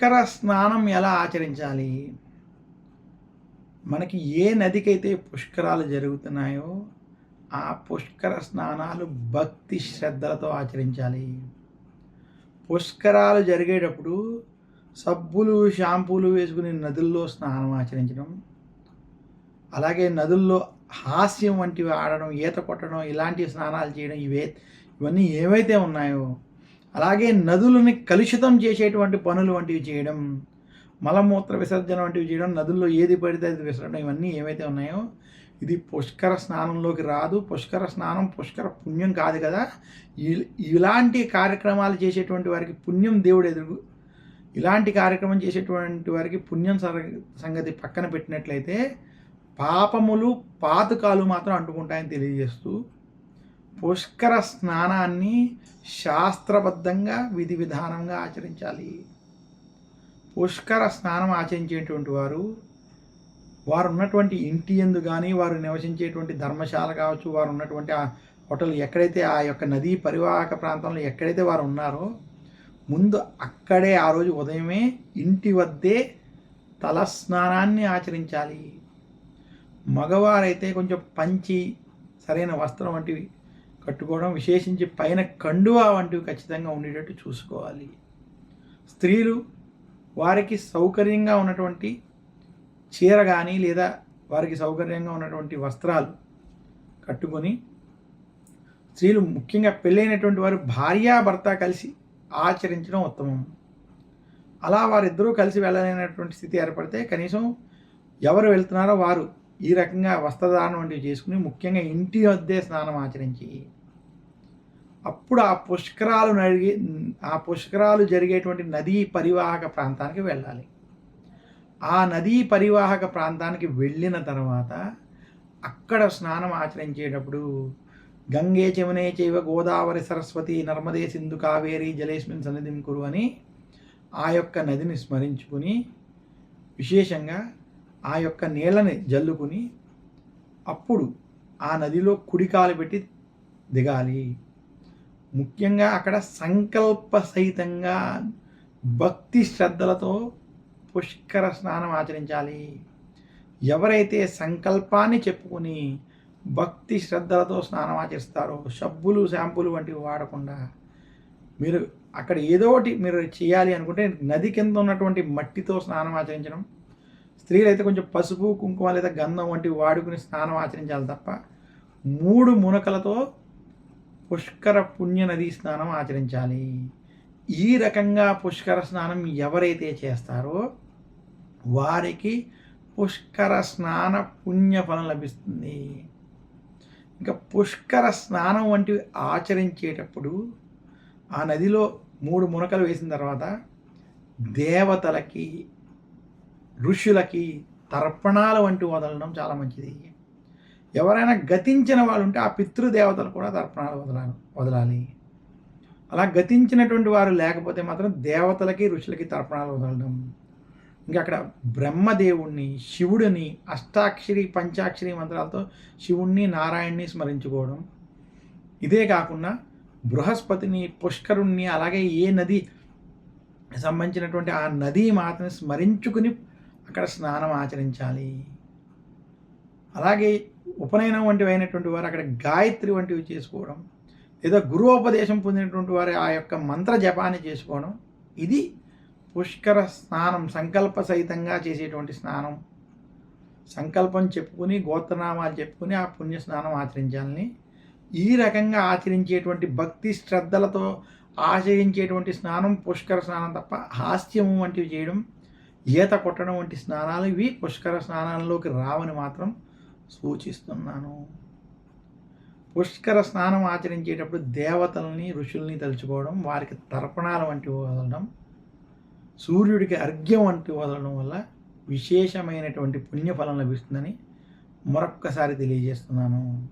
పుష్కర స్నానం ఎలా ఆచరించాలి? మనకి ఏ నదికైతే పుష్కరాలు జరుగుతున్నాయో ఆ పుష్కర స్నానాలు భక్తి శ్రద్ధలతో ఆచరించాలి. పుష్కరాలు జరిగేటప్పుడు సబ్బులు షాంపూలు వేసుకుని నదుల్లో స్నానం ఆచరించడం అలాగే నదుల్లో హాస్యం వంటివి ఆడడం ఈత కొట్టడం ఇలాంటి స్నానాలు చేయడం ఇవే ఇవన్నీ ఏవైతే ఉన్నాయో అలాగే నదులని కలుషితం చేసేటువంటి పనులు వంటివి చేయడం మలమూత్ర విసర్జన వంటివి చేయడం నదుల్లో ఏది పడితే అది విసరడం ఇవన్నీ ఏవైతే ఉన్నాయో ఇది పుష్కర స్నానంలోకి రాదు. పుష్కర స్నానం పుష్కర పుణ్యం కాదు కదా. ఇ- ఇలాంటి కార్యక్రమాలు చేసేటువంటి వారికి పుణ్యం దేవుడు ఎదురు ఇలాంటి కార్యక్రమం చేసేటువంటి వారికి పుణ్యం సంగతి పక్కన పెట్టినట్లయితే పాపములు పాతకాలు మాత్రం అంటుకుంటాయని తెలియజేస్తూ పుష్కర స్నానాన్ని శాస్త్రబద్ధంగా విధి విధానంగా ఆచరించాలి. పుష్కర స్నానం ఆచరించేటువంటి వారు వారు ఉన్నటువంటి ఇంటి ఎందు కానీ వారు నివసించేటువంటి ధర్మశాల కావచ్చు వారు ఉన్నటువంటి ఆ హోటల్ ఎక్కడైతే ఆ యొక్క నదీ పరివాహక ప్రాంతంలో ఎక్కడైతే వారు ఉన్నారో ముందు అక్కడే ఆ రోజు ఉదయమే ఇంటి వద్దే తలస్నానాన్ని ఆచరించాలి. మగవారైతే కొంచెం పంచి సరైన వస్త్రం వంటివి కట్టుకోవడం విశేషించి పైన కండువా వంటివి ఖచ్చితంగా ఉండేటట్టు చూసుకోవాలి. స్త్రీలు వారికి సౌకర్యంగా ఉన్నటువంటి చీర కానీ లేదా వారికి సౌకర్యంగా ఉన్నటువంటి వస్త్రాలు కట్టుకొని స్త్రీలు ముఖ్యంగా పెళ్ళైనటువంటి వారు భార్యాభర్త కలిసి ఆచరించడం ఉత్తమం. అలా వారిద్దరూ కలిసి వెళ్ళలేనటువంటి స్థితి ఏర్పడితే కనీసం ఎవరు వెళ్తున్నారో వారు ఈ రకంగా వస్త్రధారణ వంటివి చేసుకుని ముఖ్యంగా ఇంటి వద్దే స్నానం ఆచరించి అప్పుడు ఆ పుష్కరాలు నడిగే ఆ పుష్కరాలు జరిగేటువంటి నదీ పరివాహక ప్రాంతానికి వెళ్ళాలి. ఆ నదీ పరివాహక ప్రాంతానికి వెళ్ళిన తర్వాత అక్కడ స్నానం ఆచరించేటప్పుడు గంగే చమనే చైవ గోదావరి సరస్వతి నర్మదే సింధు కావేరి జలేస్మిన్ సన్నిధిం కురు అని ఆ యొక్క నదిని స్మరించుకుని విశేషంగా ఆ యొక్క నీళ్ళని జల్లుకుని అప్పుడు ఆ నదిలో కుడికాలు పెట్టి దిగాలి. ముఖ్యంగా అక్కడ సంకల్ప సహితంగా భక్తి శ్రద్ధలతో పుష్కర స్నానం ఆచరించాలి. ఎవరైతే సంకల్పాన్ని చెప్పుకొని భక్తి శ్రద్ధలతో స్నానం ఆచరిస్తారో సబ్బులు షాంపులు వంటివి వాడకుండా మీరు అక్కడ ఏదో ఒకటి మీరు చేయాలి అనుకుంటే నది కింద ఉన్నటువంటి మట్టితో స్నానం ఆచరించడం స్త్రీలు అయితే కొంచెం పసుపు కుంకుమ లేదా గంధం వంటివి వాడుకుని స్నానం ఆచరించాలి తప్ప మూడు మునకలతో పుష్కర పుణ్య నదీ స్నానం ఆచరించాలి. ఈ రకంగా పుష్కర స్నానం ఎవరైతే చేస్తారో వారికి పుష్కర స్నాన పుణ్య ఫలం లభిస్తుంది. ఇంకా పుష్కర స్నానం వంటివి ఆచరించేటప్పుడు ఆ నదిలో మూడు మునకలు వేసిన తర్వాత దేవతలకి ఋషులకి తర్పణాల వంటి వదలడం చాలా మంచిది. ఎవరైనా గతించిన వాళ్ళు ఉంటే ఆ పితృదేవతలు కూడా తర్పణాలు వదలాలి వదలాలి. అలా గతించినటువంటి వారు లేకపోతే మాత్రం దేవతలకి ఋషులకి తర్పణాలు వదలడం. ఇంకా అక్కడ బ్రహ్మదేవుణ్ణి శివుడిని అష్టాక్షరి పంచాక్షరి మంత్రాలతో శివుణ్ణి నారాయణ్ణి స్మరించుకోవడం. ఇదే కాకుండా బృహస్పతిని పుష్కరుణ్ణి అలాగే ఏ నది సంబంధించినటువంటి ఆ నదీ మాతని స్మరించుకుని అక్కడ స్నానం ఆచరించాలి. అలాగే ఉపనయనం వంటివి అయినటువంటి వారు అక్కడ గాయత్రి వంటివి చేసుకోవడం లేదా గురువోపదేశం పొందినటువంటి వారు ఆ యొక్క మంత్ర జపాన్ని చేసుకోవడం ఇది పుష్కర స్నానం సంకల్ప సహితంగా చేసేటువంటి స్నానం. సంకల్పం చెప్పుకుని గోత్రనామాలు చెప్పుకుని ఆ పుణ్య స్నానం ఆచరించాలని ఈ రకంగా ఆచరించేటువంటి భక్తి శ్రద్ధలతో ఆచరించేటువంటి స్నానం పుష్కర స్నానం తప్ప హాస్యము వంటివి చేయడం ఈత కొట్టడం వంటి స్నానాలు ఇవి పుష్కర స్నానాల్లోకి రావని మాత్రం సూచిస్తున్నాను. పుష్కర స్నానం ఆచరించేటప్పుడు దేవతల్ని ఋషుల్ని తలుచుకోవడం వారికి తర్పణాల వంటివి వదలడం సూర్యుడికి అర్ఘ్యం వంటి వదలడం వల్ల విశేషమైనటువంటి పుణ్యఫలం లభిస్తుందని మరొక్కసారి తెలియజేస్తున్నాను.